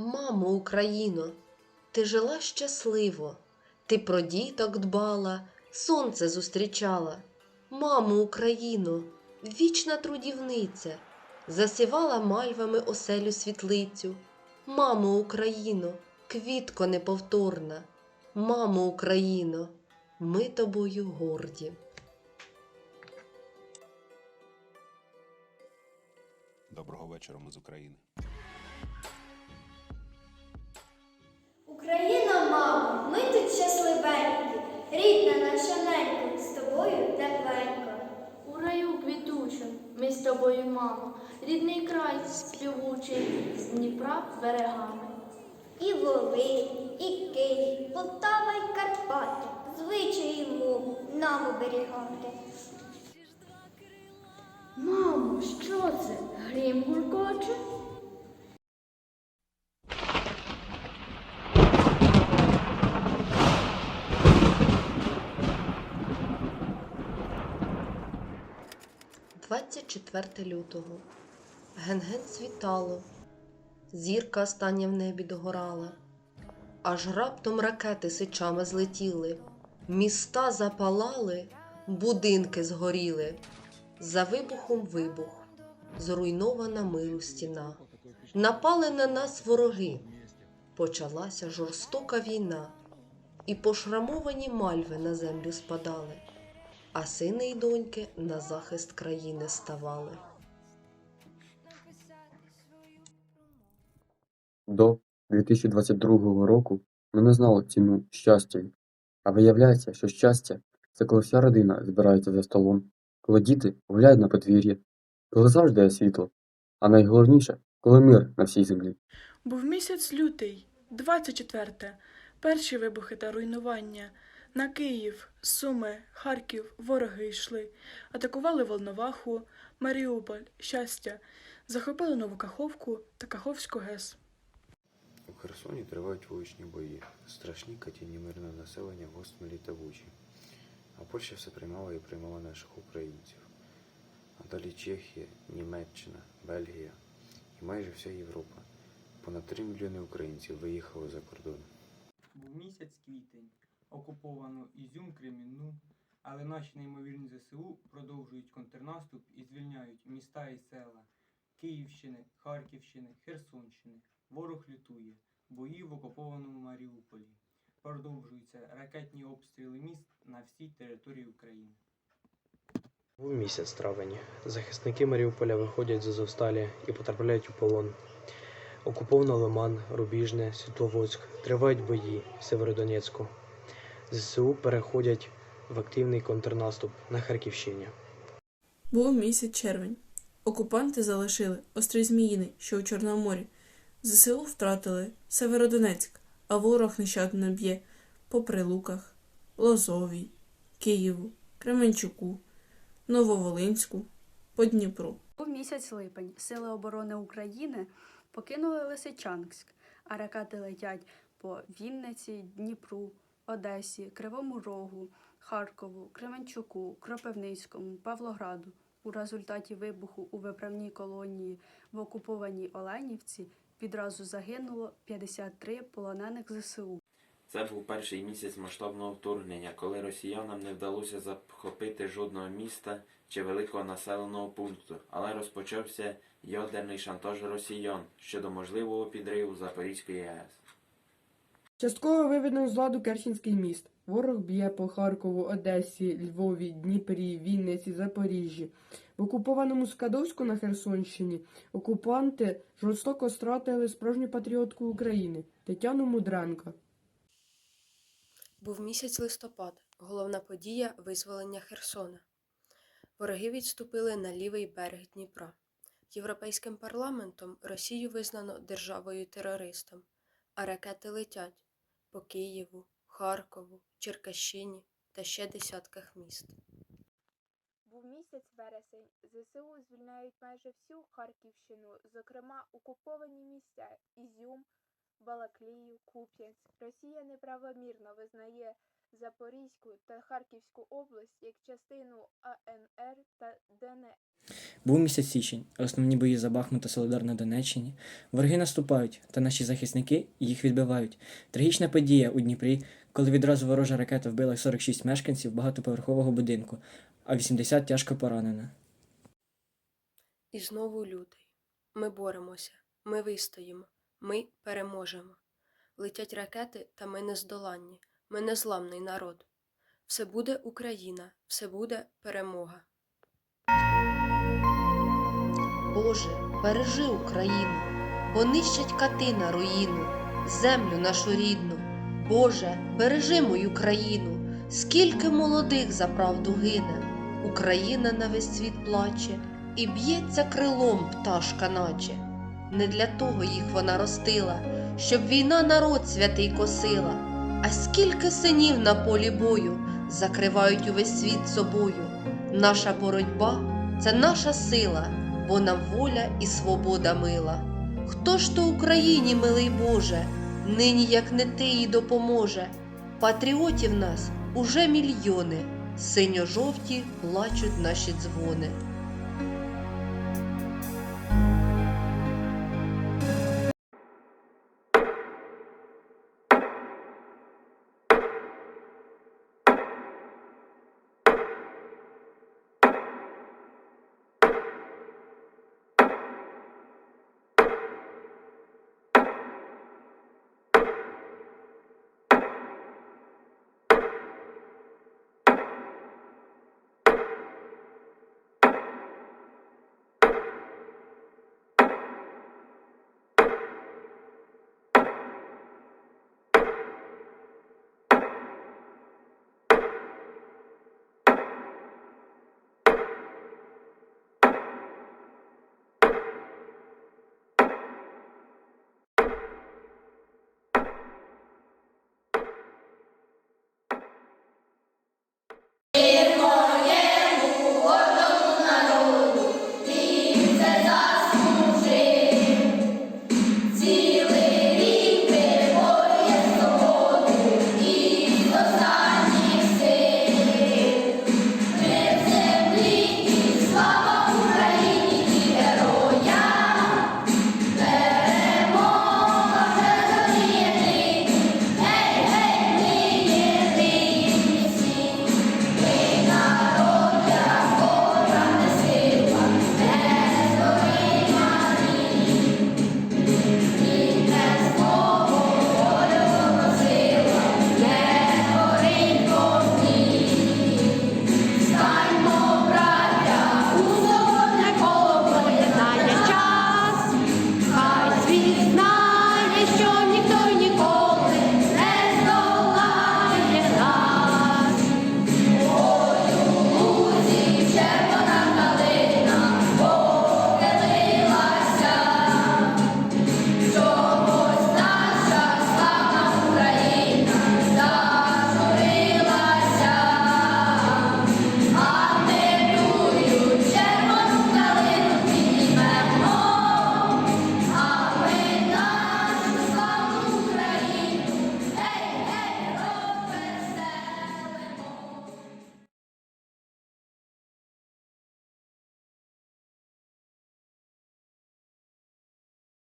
Мамо Україно, ти жила щасливо, ти про діток дбала, сонце зустрічала. Мамо Україно, вічна трудівниця, засівала мальвами оселю світлицю. Мамо Україно, квітко неповторна, мамо Україно, ми тобою горді. Доброго вечора, ми з України. Україна, мамо, ми тут щасливенькі, рідна наша ненька, з тобою тепленько. У раю квітучим, ми з тобою, мамо, рідний край співучий з Дніпра берегами. І Волинь, і Київ, Полтава й Карпати, звичаї мову нам оберігати. Мамо, що це? Грім гуркоче? – 24 лютого. Ген-ген світало, зірка остання в небі догорала, аж раптом ракети сичами злетіли, міста запалали, будинки згоріли. За вибухом вибух, зруйнована миру стіна. Напали на нас вороги. Почалася жорстока війна, і пошрамовані мальви на землю спадали а сини й доньки на захист країни ставали. До 2022 року ми не знали ціну щастя, а виявляється, що щастя це коли вся родина збирається за столом, коли діти гуляють на подвір'ї, коли завжди є світло, а найголовніше, коли мир на всій землі. Був місяць лютий, 24, перші вибухи та руйнування. На Київ, Суми, Харків вороги йшли, атакували Волноваху, Маріуполь, Щастя, захопили Нову Каховку та Каховську ГЕС. У Херсоні тривають вуличні бої, страшні катівні мирне населення в Гостмелі та Бучі. А Польща все приймала і приймала наших українців. А далі Чехія, Німеччина, Бельгія і майже вся Європа. Понад 3 мільйони українців виїхали за кордон. Був місяць квітень, окуповано Ізюм, Кремінну, але наші неймовірні ЗСУ продовжують контрнаступ і звільняють міста і села Київщини, Харківщини, Херсонщини. Ворог лютує, бої в окупованому Маріуполі. Продовжуються ракетні обстріли міст на всій території України. Був місяць травень. Захисники Маріуполя виходять з Азовсталі і потрапляють у полон. Окуповано Лиман, Рубіжне, Світловодськ. Тривають бої в Северодонецьку. ЗСУ переходять в активний контрнаступ на Харківщині. Був місяць червень. Окупанти залишили острів Зміїний, що у Чорному морі. ЗСУ втратили Северодонецьк, а ворог нещадно б'є по Прилуках, Лозовій, Києву, Кременчуку, Нововолинську, по Дніпру. У місяць липень Сили оборони України покинули Лисичанськ, а ракети летять по Вінниці, Дніпру, Одесі, Кривому Рогу, Харкову, Кременчуку, Кропивницькому, Павлограду. У результаті вибуху у виправній колонії в окупованій Оленівці відразу загинуло 53 полонених ЗСУ. Це був перший місяць масштабного вторгнення, коли росіянам не вдалося захопити жодного міста чи великого населеного пункту, але розпочався ядерний шантаж росіян щодо можливого підриву Запорізької АЕС. Частково виведено з ладу Керченський міст. Ворог б'є по Харкову, Одесі, Львові, Дніпрі, Вінниці, Запоріжжі. В окупованому Скадовську на Херсонщині окупанти жорстоко стратили справжню патріотку України Тетяну Мудренко. Був місяць листопад, головна подія визволення Херсона. Вороги відступили на лівий берег Дніпра. Європейським парламентом Росію визнано державою-терористом, а ракети летять по Києву, Харкову, Черкащині та ще десятках міст. Був місяць вересень. ЗСУ звільняють майже всю Харківщину, зокрема окуповані місця Ізюм, Балаклію, Куп'янськ. Росія неправомірно визнає Запорізьку та Харківську область як частину АНР та ДНР. Був місяць січень, основні бої за Бахмут та Солидар на Донеччині. Вороги наступають, та наші захисники їх відбивають. Трагічна подія у Дніпрі, коли відразу ворожа ракета вбила 46 мешканців багатоповерхового будинку, а 80 тяжко поранено. І знову лютий. Ми боремося, ми вистоїмо, ми переможемо. Летять ракети, та ми нездоланні, ми незламний народ. Все буде Україна, все буде перемога. Боже, бережи Україну, бо нищать кати на руїну, землю нашу рідну. Боже, бережи мою країну, скільки молодих за правду гине. Україна на весь світ плаче і б'ється крилом пташка наче. Не для того їх вона ростила, щоб війна народ святий косила. А скільки синів на полі бою закривають увесь світ собою. Наша боротьба це наша сила, бо нам воля і свобода мила. Хто ж то Україні, милий Боже, нині як не ти їй допоможе? Патріотів нас уже мільйони, синьо-жовті плачуть наші дзвони.